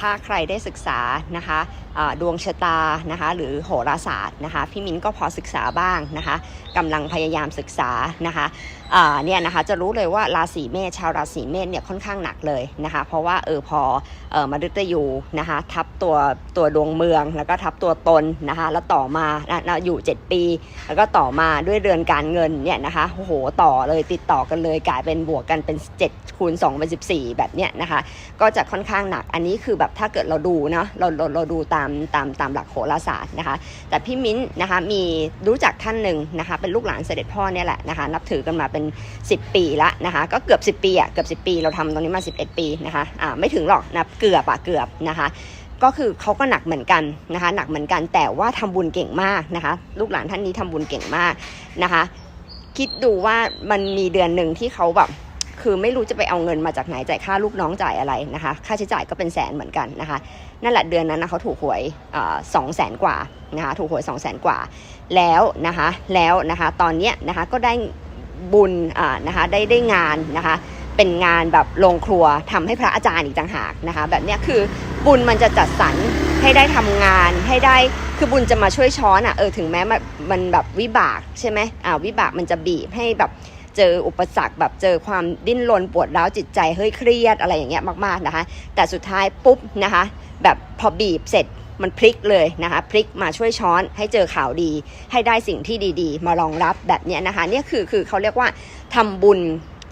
ถ้าใครได้ศึกษานะคะดวงชะตานะคะหรือโหราศาสตร์นะคะพี่มิ้นก็พอศึกษาบ้างนะคะกำลังพยายามศึกษานะคะเนี่ยนะคะจะรู้เลยว่าราศีเมษชาวราศีเมษเนี่ยค่อนข้างหนักเลยนะคะเพราะว่าเออพอเออมฤตยูนะคะทับตัวตัวดวงเมืองแล้วก็ทับตัวตนนะคะแล้วต่อมาอยู่ 7 ปี แล้วก็ต่อมาด้วยเรือนการเงินเนี่ยนะคะโอ้โหต่อเลยติดต่อกันเลยกลายเป็นบวกกันเป็น7คูณ2เป็น14 แบบเนี้ยนะคะก็จะค่อนข้างหนักอันนี้คือแบบถ้าเกิดเราดูเนาะเราเราเราดูตามตามตามหลักโหราศาสตร์นะคะ แต่พี่มิ้นนะคะมีรู้จักท่านหนึ่งนะคะเป็นลูกหลานเสด็จพ่อเนี่ยแหละนะคะนับถือกันมาเป็น 10 ปีละนะคะก็เกือบ 10 ปีอะเกือบ10 ปีเราทำตรงนี้มา 11 ปีนะคะอ่าไม่ถึงหรอกนะเกือบอะเกือบนะคะก็คือเขาก็หนักเหมือนกันนะคะหนักเหมือนกันแต่ว่าทำบุญเก่งมากนะคะ ลูกหลานท่านนี้ทำบุญเก่งมากนะคะ คิดดูว่ามันมีเดือนหนึ่งที่เขาแบบ คือไม่รู้จะไปเอาเงินมาจากไหนจ่ายค่าลูกน้องจ่ายอะไรนะคะ ค่าใช้จ่ายก็เป็นแสนเหมือนกันนะคะ นั่นแหละเดือนนั้นนะเขาถูกหวยสองแสนกว่านะคะถูกหวยสองแสนกว่า แล้วนะคะแล้วนะคะตอนนี้นะคะก็ได้บุญนะคะได้ได้งานนะคะเป็นงานแบบโรงครัวทำให้พระอาจารย์อีกต่างหากนะคะ แบบเนี้ยคือบุญมันจะจัดสรรให้ได้ทำงานให้ได้คือบุญจะมาช่วยช้อนอะเออถึงแม้มันแบบวิบากใช่ไหมอ่าวิบากมันจะบีบให้แบบ เจออุปสรรคแบบเจอความดิ้นรนปวดร้าวจิตใจเฮ้ยเครียดอะไรอย่างเงี้ยมากๆนะคะ แต่สุดท้ายปุ๊บนะคะ แบบพอบีบเสร็จมันพลิกเลยนะคะพลิกมาช่วยช้อนให้เจอข่าวดี ให้ได้สิ่งที่ดีๆ มารองรับแบบเนี้ยนะคะเนี่ยคือคือเขาเรียกว่าทำบุญ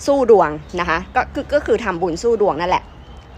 สู้ดวงนะคะก็คือก็คือทำบุญสู้ดวงนั่นแหละ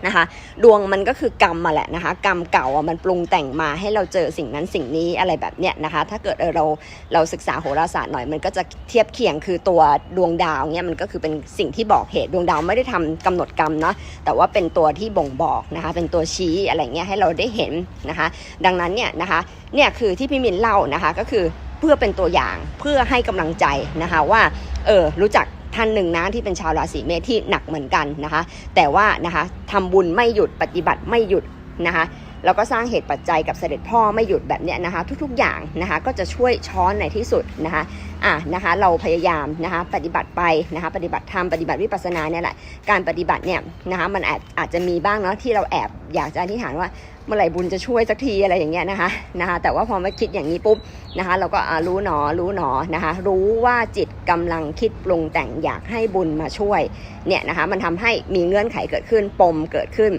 นะคะ ดวงมันก็คือกรรมมาแหละนะคะ กรรมเก่าอะมันปรุงแต่งมาให้เราเจอสิ่งนั้นสิ่งนี้อะไรแบบเนี้ยนะคะ ถ้าเกิดเออเราเราศึกษาโหราศาสตร์หน่อยมันก็จะเทียบเคียงคือตัวดวงดาวเนี่ยมันก็คือเป็นสิ่งที่บอกเหตุดวงดาวไม่ได้ทำกำหนดกรรมเนาะแต่ว่าเป็นตัวที่บ่งบอกนะคะ เป็นตัวชี้อะไรเงี้ยให้เราได้เห็นนะคะ ดังนั้นเนี่ยนะคะเนี่ยคือที่พี่มินเล่านะคะก็คือเพื่อเป็นตัวอย่างเพื่อให้กำลังใจนะคะว่าเออรู้จัก ท่านหนึ่งนะที่เป็นชาวราศีเมษที่หนักเหมือนกันนะคะ แต่ว่านะคะทำบุญไม่หยุดปฏิบัติไม่หยุดนะคะ แล้วก็สร้างเหตุปัจจัยกับเสด็จพ่อไม่หยุดแบบเนี้ยนะคะ ทุกๆอย่างนะคะก็จะช่วยช้อนในที่สุดนะคะอะนะคะเราพยายามนะคะปฏิบัติไปนะคะปฏิบัติธรรมปฏิบัติวิปัสสนาเนี่ยแหละการปฏิบัติเนี่ยนะคะมันอาจอาจจะมีบ้างเนาะที่เราแอบอยากจะอธิษฐานว่าเมื่อไหร่บุญจะช่วยสักทีอะไรอย่างเงี้ยนะคะนะคะแต่ว่าพอมาคิดอย่างนี้ปุ๊บนะคะเราก็รู้หนอรู้หนอนะคะรู้ว่าจิตกำลังคิดปรุงแต่งอยากให้บุญมาช่วยเนี่ยนะคะมันทำให้มีเงื่อนไขเกิดขึ้นปมเกิดขึ้น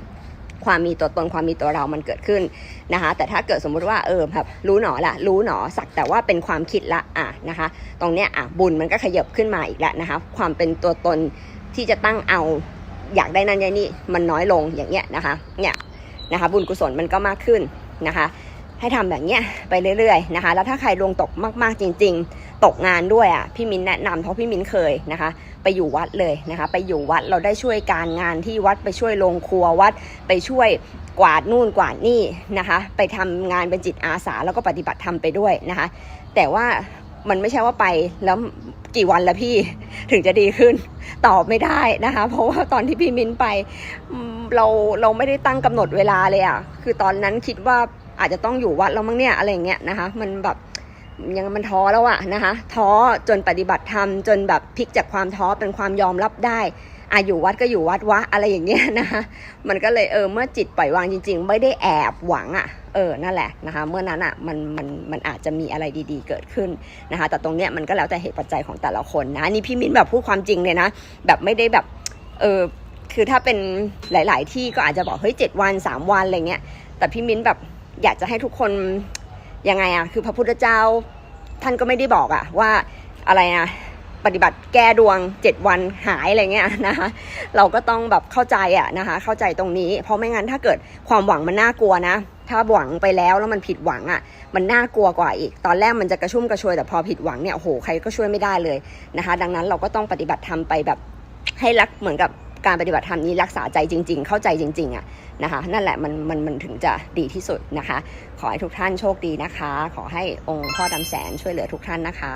ความมีตัวตนความมีตัวเรามันเกิดขึ้นนะคะ แต่ถ้าเกิดสมมุติว่าเออแบบรู้หนอละรู้หนอสักแต่ว่าเป็นความคิดละอะนะคะ ตรงเนี้ยอะบุญมันก็ขยับขึ้นมาอีกแล้วนะคะ ความเป็นตัวตนที่จะตั้งเอาอยากได้นั่นยานี่มันน้อยลงอย่างเงี้ยนะคะเนี่ยนะคะบุญกุศลมันก็มากขึ้นนะคะ ให้ทำแบบเนี้ยไปเรื่อยๆนะคะ แล้วถ้าใครดวงตกมากๆจริง ๆ ตกงานด้วยอะพี่มินแนะนำเพราะพี่มินเคยนะคะ ไปอยู่วัดเลยนะคะ ไปอยู่วัดเราได้ช่วยการงานที่วัดไปช่วยโรงครัววัดไปช่วยกวาดนู่นกวาดนี่นะคะ ไปทำงานเป็นจิตอาสาแล้วก็ปฏิบัติธรรมไปด้วยนะคะ แต่ว่ามันไม่ใช่ว่าไปแล้วกี่วันละพี่ถึงจะดีขึ้น ตอบไม่ได้นะคะ เพราะว่าตอนที่พี่มิ้นไปเราเราไม่ได้ตั้งกำหนดเวลาเลยอะ่ะคือตอนนั้นคิดว่า อาจจะต้องอยู่วัดแล้วมั้งเนี่ยอะไรเงี้ยนะคะ มันแบบยังมันท้อแล้วอะนะคะท้อจนปฏิบัติธรรมจนแบบพลิกจากความท้อเป็นความยอมรับได้อะอยู่วัดก็อยู่วัดวะอะไรอย่างเงี้ยนะคะมันก็เลยเออเมื่อจิตปล่อยวางจริง ๆ ไม่ได้แอบหวังอะ่ะเออนั่นแหละนะคะเมื่อนั้นอะ่ะมันมันมันอาจจะมีอะไรดีๆเกิดขึ้นนะคะแต่ตรงเนี้ยมันก็แล้วแต่เหตุปัจจัยของแต่ละคนนะนนี่พี่มิ้นแบบพูดความจริงเลยนะแบบไม่ได้แบบเออคือถ้าเป็นหลาย ๆ ที่ก็อาจจะบอกเฮ้ยเจ็ดวันสามวันอะไรเงี้ยแต่พี่มิ้นแบบ อยากจะให้ทุกคนยังไงอะคือพระพุทธเจ้าท่านก็ไม่ได้บอกอะว่าอะไรนะปฏิบัติแก้ดวงเจ็ดวันหายอะไรเงี้ยนะคะเราก็ต้องแบบเข้าใจอะนะคะเข้าใจตรงนี้ เพราะไม่งั้นถ้าเกิดความหวังมันน่ากลัวนะ ถ้าหวังไปแล้วแล้วมันผิดหวังอะมันน่ากลัวกว่าอีก ตอนแรกมันจะกระชุ่มกระชวยแต่พอผิดหวังเนี่ยโหใครก็ช่วยไม่ได้เลยนะคะ ดังนั้นเราก็ต้องปฏิบัติธรรมไปแบบให้รักเหมือนกับ การปฏิบัติธรรมนี้รักษาใจจริง ๆ เข้าใจจริง ๆอะนะคะ นั่นแหละมันมันมันถึงจะดีที่สุดนะคะ ขอให้ทุกท่านโชคดีนะคะ ขอให้องค์พ่อดำแสนช่วยเหลือทุกท่านนะคะ